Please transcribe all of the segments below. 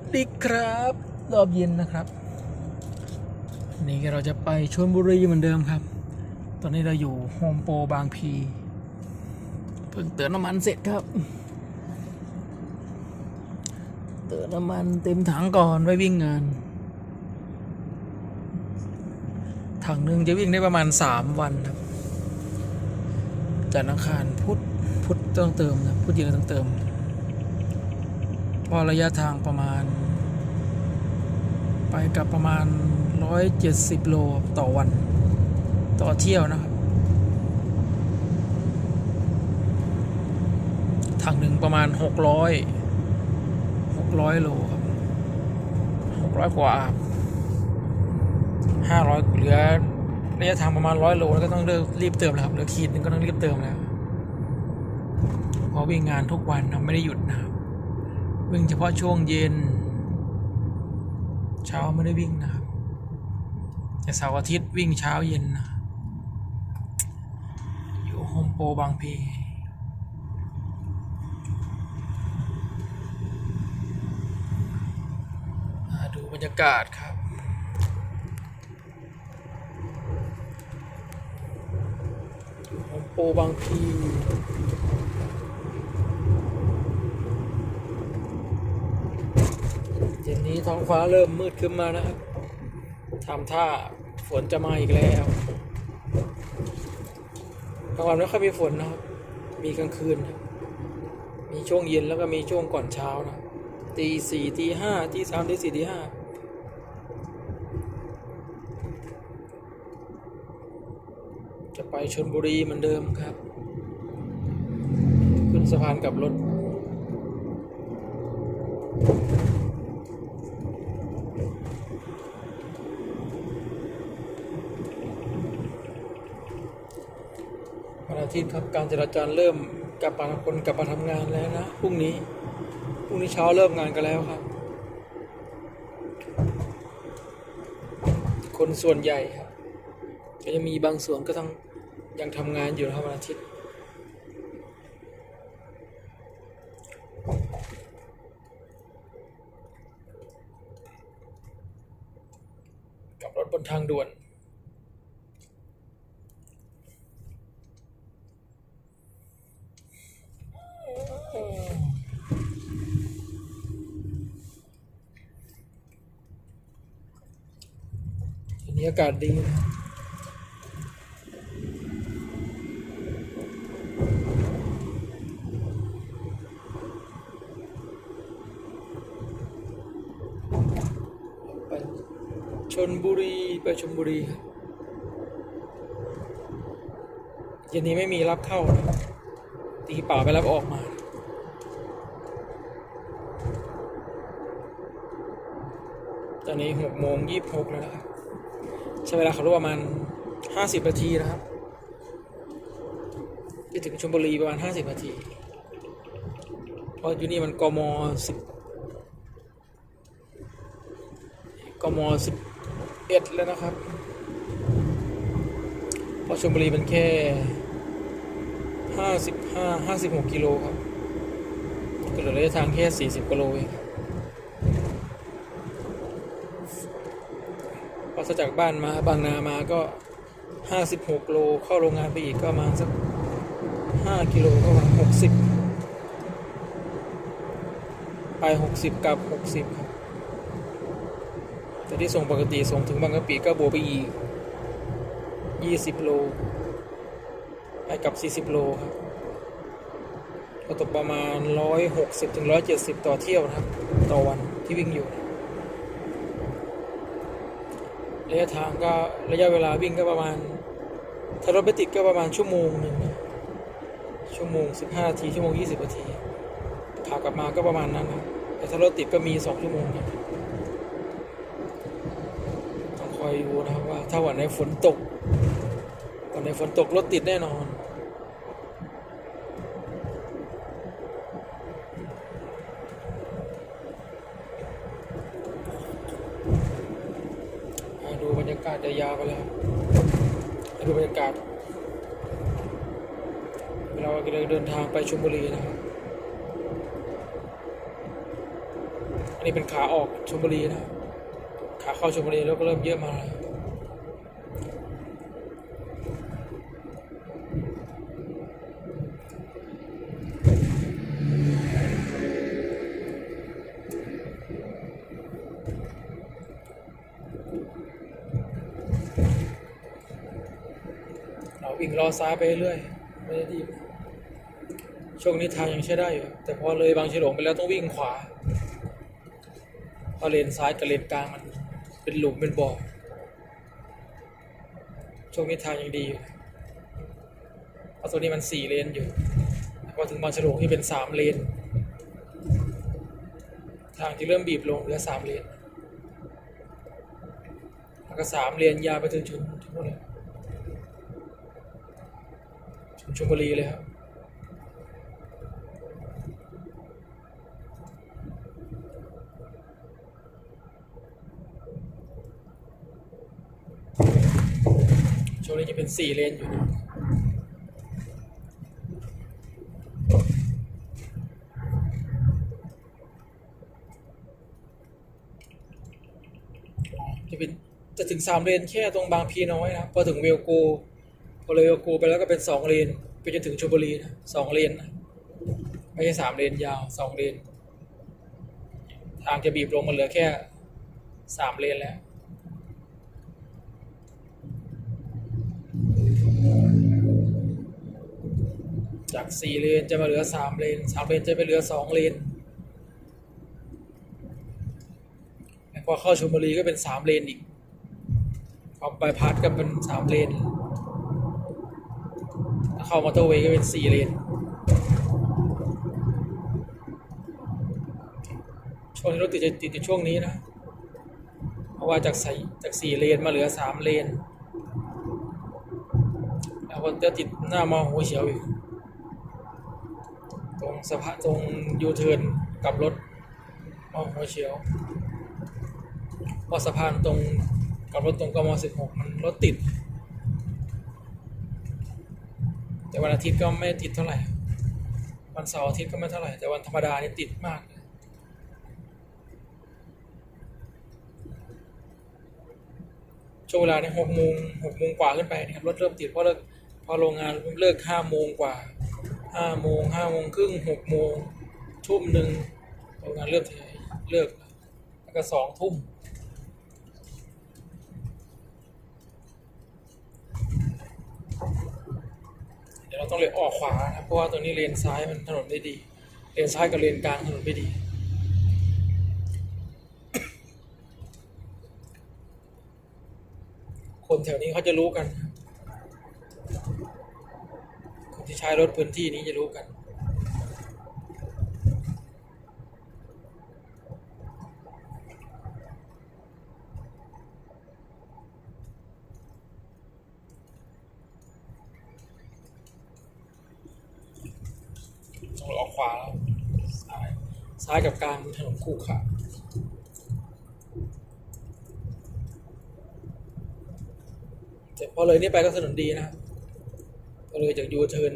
วัสดีครับ รอบเย็นนะครับ นี่เราจะไปชลบุรีเหมือนเดิมครับ ตอนนี้เราอยู่โฮมโปรบางพี เพิ่งเติมน้ำมันเสร็จครับ เติมน้ำมันเต็มถังก่อนไว้วิ่งงาน ถังหนึ่งจะวิ่งได้ประมาณสามวันครับจันทร์อังคารพุธพุธต้องเติมนะพุธเย็นต้องเติม เพอระยะทางประมาณ ไปกับประมาณ 170 โลต่อวัน ต่อเที่ยวนะครับถังหนึ่งประมาณ 600 600 โลครับ 600 กว่า500เหลือระยะทางประมาณ 100 โลแล้วก็ต้องเลิกรีบเติมแล้วครับเหลือขีดหนึงก็ต้องรีบเติมแล้วเพราะวิ่งงานทุกวันนะไม่ได้หยุดนะครับ วิ่งเฉพาะช่วงเย็น เช้าไม่ได้วิ่งนะครับ แต่เสาร์อาทิตย์วิ่งเช้าเย็นนะอยู่โฮมโปรบางพีอ่าดูบรรยากาศครับโฮมโปรบางพี เย็นนี้ท้องฟ้าเริ่มมืดขึ้นมานะครับทำท่าฝนจะมาอีกแล้วกลางวันไม่ค่อยมีฝนนะครับ มีกลางคืน มีช่วงเย็นแล้วก็มีช่วงก่อนเช้านะ ตีสี่ตีห้าตีสามตีสี่ตีห้าจะไปชนบุรีเหมือนเดิมครับ ขึ้นสะพานกลับรถ วันอาทิตย์ครับการจราจรเริ่มกลับมาคนกลับมาทำงานแล้วนะพรุ่งนี้พรุ่งนี้เช้าเริ่มงานกันแล้วครับ คนส่วนใหญ่ครับก็จะมีบางส่วนก็ต้องยังทำงานอยู่นะครับวันอาทิตย์กับรถบนทางด่วน ทีนี้ อากาศดีนะไปชนบุรีไปชนบุรีครับเย็นนี้ไม่มีรับเข้านะตีป่าไปรับออกมา ตอนนี้หกโมงยี่สิบหกแล้วนะครับ ใช้เวลาขับรถประมาณห้าสิบนาทีนะครับไปถึงชลบุรีประมาณห้าสิบนาที เพราะอยู่นี่มันกมสิบกมสิบเอ็ดแล้วนะครับ เพราะชลบุรีมันแค่ห้าสิบห้าห้าสิบหกกิโลครับก็เหลือระยะทางแค่สี่สิบกิโลเองครับ พอจากบ้านมาบางนามาก็ห้าสิบหกโลเข้าโรงงานไปอีกก็มาสักห้ากิโลก็ประมาณหกสิบไปหกสิบกับหกสิบครับแต่ที่ส่งปกติส่งถึงบางกะปิก็บวกไปอีกยี่สิบโลไปกับสี่สิบโลครับก็ตกประมาณร้อยหกสิบถึงร้อยเจ็ดสิบต่อเที่ยวนะครับ ต่อวันที่วิ่งอยู่ ระยะทางก็ระยะเวลาวิ่งก็ประมาณถ้ารถไม่ติดก็ประมาณชั่วโมงหนึ่งชั่วโมงสิบห้านาทีชั่วโมงยี่สิบนาทีขากลับมาก็ประมาณนั้นนะแต่ถ้ารถติดก็มีสองชั่วโมงนะต้องคอยดูนะครับว่าถ้าวันไหนฝนตกวันไหนฝนตกรถติดแน่นอน อ่าดูบรรยากาศ จะยาวไปแล้วดูบรรยากาศเรากำลังเดินทางไปชลบุรีนะครับ อันี้เป็นขาออกชลบุรีนะ ขาเข้าชลบุรีแล้วก็เริ่มเยอะมาแล้ว วิ่งรอซ้ายไปเรื่อยไม่ได้ดีช่วงนี้ทางยังใช้ได้อยู่ แต่พอเลยบางฉลงไปแล้วต้องวิ่งขวาเพราะเลนซ้ายกับเลนกลางมัน เป็นหลุมเป็นบ่อช่วงนี้ทางยังดีอยู่เพราะตัวนี้มันสี่เลนอยู่พอถึงบางฉลงที่เป็นสามเลน ทางที่เริ่มบีบลงเหลือสามเลน แล้วก็สามเลนยาวไปถึงชุนทุกคนเลย ชุนชลบุรีเลยครับช่วงนี้จะเป็นสี่เลนอยู่นะจะเป็นจะถึงสามเลนแค่ตรงบางพีน้อยนะพอถึงเวลโก พอเลยเวลโกไปแล้วก็เป็นสองเลนไปจนถึงชลบุรีนะสองเลนนะไม่ใช่สามเลนยาวสองเลนทางจะบีบลงมาเหลือแค่สามเลนแล้วจากสี่เลนจะมาเหลือสามเลนสามเลนจะไปเหลือสองเลนพอเข้าชลบุรีก็เป็นสามเลนอีกพอไปพาสก็เป็นสามเลน เข้ามอเตอร์เวย์ก็เป็นสี่เลนช่วงนี้รถติดจะติดในช่วงนี้นะ เพราะว่าจากใส่จากสี่เลนมาเหลือสามเลน แล้วก็จะติดหน้ามองหัวเฉียวอีกตรงสะพานตรงยูเทิร์นกลับรถมองหัวเฉียวเพอสะพานตรงกลับรถตรงกมสิบหกมันรถติด แต่วันอาทิตย์ก็ไม่ติดเท่าไหร่ วันเสาร์อาทิตย์ก็ไม่เท่าไหร่ แต่วันธรรมดานี่ติดมากเลยช่วงเวลาเนี่ยหกโมงหกโมงกว่าขึ้นไปนะครับรถเริ่มติดเพราะเลิกพอโรงงานเลิกห้าโมงกว่าห้าโมงห้าโมงครึ่งหกโมงทุ่มหนึ่งโรงงานเลิกทีเลิกแล้วก็สองทุ่มเดี๋ยวเราต้องเลี้ยวออกขวานะเพราะว่าตัวนี้เลนซ้ายมันถนนไม่ดี เลนซ้ายกับเลนกลางถนนไม่ดีคนแถวนี้เขาจะรู้กัน คนที่ใช้รถพื้นที่นี้จะรู้กัน ต้องออก ขวาแล้วซ้ายซ้ายกับกลางถนนคู่ขาแต่พอเลยนี่ไปก็ถนนดีนะพอเลยจากยูเทิร์น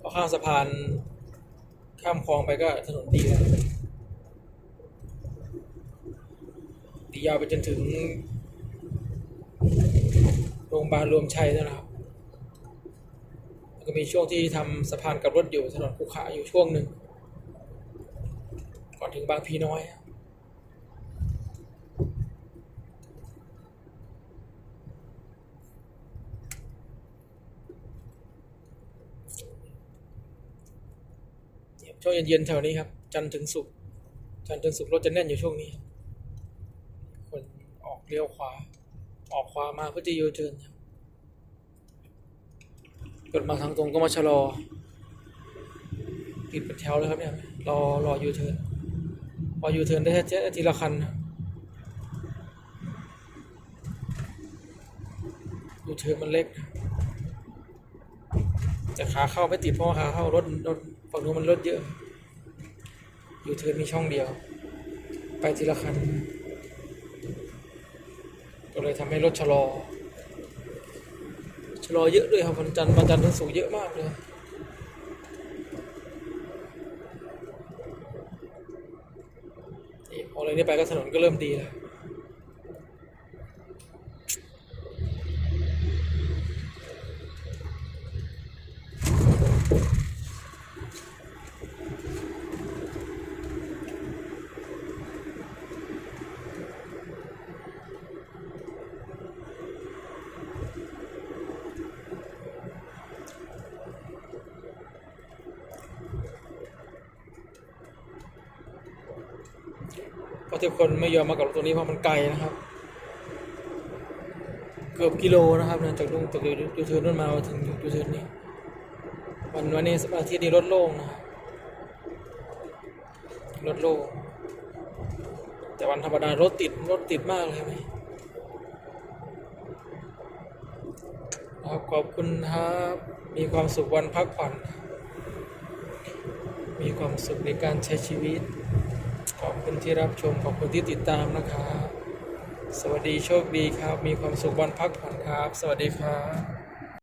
พอข้ามสะพานข้ามคลองไปก็ถนนดีแล้วดียาวไปจนถึงโรงพยาบาลรวมชัยนะครับ ก็มีช่วงที่ทำสะพานกับรถอยู่ถนนภูขาอยู่ช่วงหนึ่งก่อนถึงบางพีน้อยช่วงเย็นๆแถวนี้ครับ จันทร์ถึงศุกจันทร์ถึงศุกรถจะแน่นอยู่ช่วงนี้ คนออกเลี้ยวขวา ออกขวามาเพื่อที่ยูเทิร์นครับ กดมาทางตรงก็มาชะลอ ติดเป็นแถวเลยครับเนี่ย รอรอยูเทิร์นพอยูเทิร์นได้แค่ทีละคันนะยูเทิร์นมันเล็กนะแต่ขาเข้าไม่ติดเพราะว่าขาเข้ารถรถฝั่งนู้นมันรถเยอะยูเทิร์นมีช่องเดียว ไปทีละคัน ก็เลยทำให้รถชะลอ ชะลอเยอะด้วยครับวันจันทร์วันจันทร์ถึงสูงเยอะมากเลยนี่พอเลยนี่ไปก็ถนนก็เริ่มดีแล้ว ทุกคนไม่ยอมมากับรถตรงนี้เพราะมันไกลนะครับ เกือบกิโลนะครับจากตรงจากยูเทิร์นนู่นมาถึงยูเทิร์นนี้วันวันนี้วันอาทิตย์นี้รถโล่งนะรถโล่งแต่วันธรรมดารถติดรถติดมากเลยไหมครับขอบคุณครับ มีความสุขวันพักผ่อน มีความสุขในการใช้ชีวิต ขอบคุณที่รับชมขอบคุณที่ติดตามนะครับ สวัสดีโชคดีครับ มีความสุขวันพักผ่อนครับ สวัสดีครับ